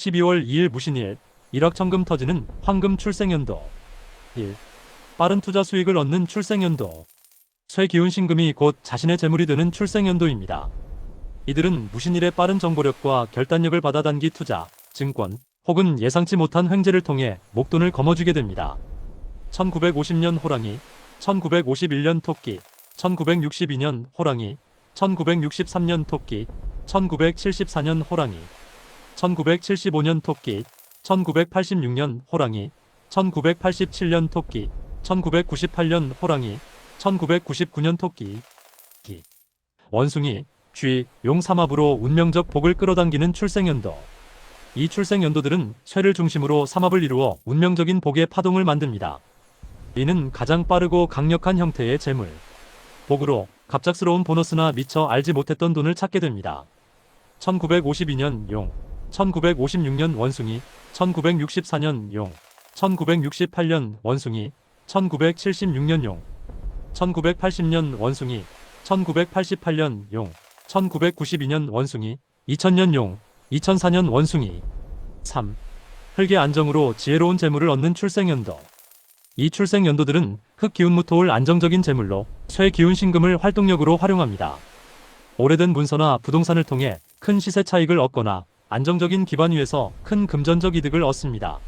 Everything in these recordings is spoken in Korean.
12월 2일 무신일 일확천금 터지는 황금 출생연도 1. 빠른 투자 수익을 얻는 출생연도 쇠기운 신금이 곧 자신의 재물이 되는 출생연도입니다. 이들은 무신일의 빠른 정보력과 결단력을 받아 단기 투자, 증권 혹은 예상치 못한 횡재를 통해 목돈을 거머쥐게 됩니다. 1950년 호랑이, 1951년 토끼, 1962년 호랑이, 1963년 토끼, 1974년 호랑이, 1975년 토끼, 1986년 호랑이, 1987년 토끼, 1998년 호랑이, 1999년 토끼. 기. 원숭이, 쥐, 용 삼합으로 운명적 복을 끌어당기는 출생연도. 이 출생연도들은 쇠를 중심으로 삼합을 이루어 운명적인 복의 파동을 만듭니다. 이는 가장 빠르고 강력한 형태의 재물. 복으로 갑작스러운 보너스나 미처 알지 못했던 돈을 찾게 됩니다. 1952년 용, 1956년 원숭이, 1964년 용, 1968년 원숭이, 1976년 용, 1980년 원숭이, 1988년 용, 1992년 원숭이, 2000년 용, 2004년 원숭이. 3. 흙의 안정으로 지혜로운 재물을 얻는 출생연도. 이 출생연도들은 흙 기운 무 토을 안정적인 재물로 쇠 기운 신금을 활동력으로 활용합니다. 오래된 문서나 부동산을 통해 큰 시세 차익을 얻거나 안정적인 기반 위에서 큰 금전적 이득을 얻습니다.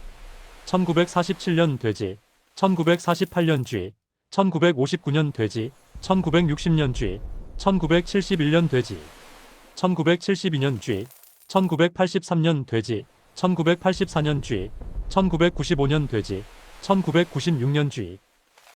1947년 돼지, 1948년 쥐, 1959년 돼지, 1960년 쥐, 1971년 돼지, 1972년 쥐, 1983년 돼지, 1984년 쥐, 1995년 돼지, 1996년 쥐,